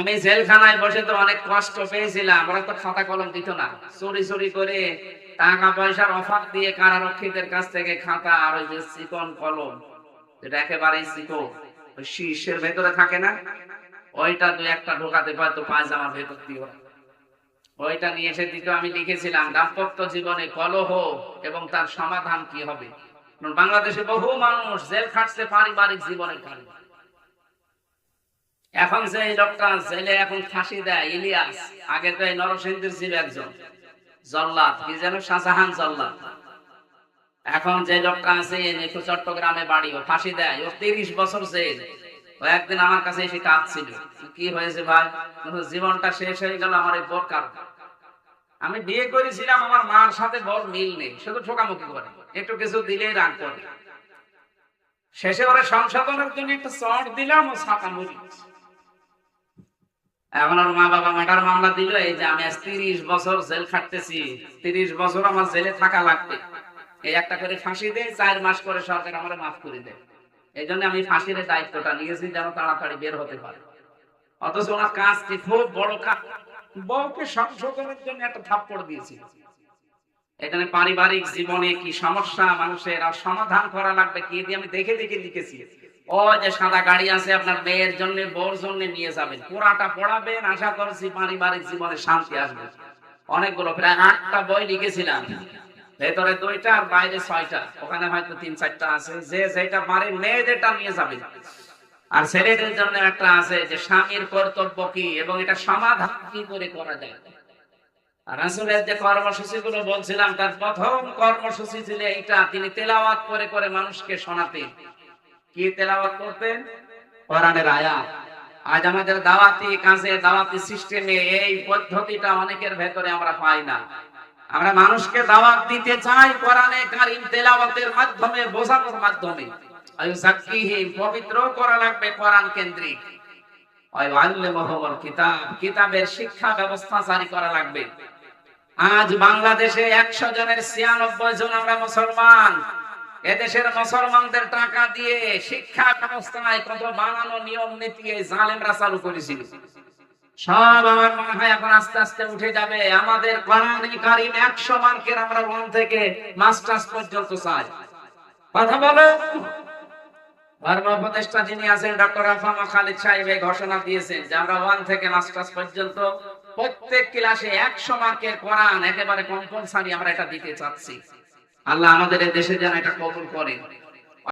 আমি জেলখানায় বসে তো অনেক কষ্ট পেয়েছিলাম, ওরা তো খাতা কলম দিত না। চুরি চুরি করে টাকা পয়সার অফার দিয়ে কারারক্ষীদের কাছ থেকে খাতা আর ওই যে চিকন কলম, যেটা একেবারে চিকন, ওই শীর্ষের ভেতরে থাকে না? ওইটা দুই একটা ঢোকাতে পারতো পায়জামার ভেতর দিয়ে। ওইটা নিয়ে এসে দিত আমি লিখেছিলাম, দাম্পত্য জীবনে কলহ এবং তার সমাধান কি হবে? বাংলাদেশে বহু মানুষ জেল খাটছে পারিবারিক জীবনের কারণে। এখন যে লোকটা জেলে এখন ফাঁসি দেয়, ইলিয়াস আগে তো এই নরসিংদীর ছিল একজন। জল্লাদ, কি যেন শাহজাহান জল্লাদ। এখন যে লোকটা আছে একটু চট্টগ্রামে বাড়ি, ও ফাঁসি দেয়। ও তিরিশ বছর জেল। ও একদিন আমার কাছে এসে কাঁদছিল। কি হয়েছে ভাই? জীবনটা শেষ হয়ে গেল আমার এই বোর কারণ। আমি বিয়ে করেছিলাম, আমার মার সাথে বড় মিল নেই। শুধু ঠোকামুখি করে। একটু কিছু দিলেই রাগ করে। শেষে ওরা সংশোধনের জন্য একটা চট দিলাম ও ছাতা মুড়ি মা বাবা মামলা দিল, এই যে আমি আজ তিরিশ বছর জেল খাটতেছি, তিরিশ বছর আমার জেলে থাকা লাগবে। এই একটা করে ফাঁসি দেয় চার মাস করে সরকার আমার মাফ করে দেয় এই জন্য আমি ফাঁসির দায়িত্বটা নিয়েছি যেন তাড়াতাড়ি বের হতে পারে। অথচ ওনার কাজটি খুব বড় কাজ। বউকে সংশোধনের জন্য একটা থাপ্পড় দিয়েছিল এখানে পারিবারিক জীবনে কি সমস্যা, মানুষের আর সমাধান করা লাগবে কি দিয়ে আমি দেখে দেখে লিখেছি। ও যে সাদা গাড়ি আছে, আপনার মেয়ের জন্য, বউর জন্য নিয়ে যাবেন। পুরাটা পড়াবেন, আশা করছি পারিবারিক জীবনে শান্তি আসবে। অনেকগুলো, প্রায় আটটা বই লিখেছিলাম। ভেতরে দুইটা আর বাইরে ছয়টা। ওখানে হয়তো তিন, চারটা আছে। যে যেটা পারে, মেয়েদেরটা নিয়ে যাবেন। আর ছেলেদের জন্য একটা আছে যে, স্বামীর কর্তব্য কি এবং এটা সমাধান কি করে করা যায়? রাসূলের যে কর্মসূচি গুলো বলছিলাম, তার প্রথম কর্মসূচি ছিল এইটা। তিনি তেলাওয়াত করে করে মানুষকে শোনাতেন। কি তেলাওয়াত করতেন? কোরআনের আয়াত। আজ আমাদের দাওয়াতি কাজে দাওয়াতি সিস্টেমে এই পদ্ধতিটা অনেকের ভেতরে আমরা পাই না। আমরা মানুষকে দাওয়াত দিতে চাই কোরআনে কারিম তেলাওয়াতের মাধ্যমে, বোঝানোর মাধ্যমে। পবিত্র করা লাগবে কোরআন কেন্দ্রিক। কিতাব, কিতাবের শিক্ষা ব্যবস্থা জারি করা লাগবে। আজ বাংলাদেশে একশো জনের ছিয়ানব্বই জন আমরা মুসলমান। এদেশের মুসলমানদের টাকা দিয়ে শিক্ষা ব্যবস্থায় কত বানানো নিয়ম নীতি এই জালেমরা চালু করেছিল। সব আমার মনে হয় এখন আস্তে আস্তে উঠে যাবে। আমাদের কারিম একশো মার্কের আমরা ওয়ান থেকে মাস্টার্স পর্যন্ত চাই। কথা বলো? প্রত্যেক ক্লাসে একশো মার্কের কোরআন একেবারে কম্পালসারি আমরা এটা দিতে চাচ্ছি। আল্লাহ আমাদের দেশে যেন এটা কবুল করেন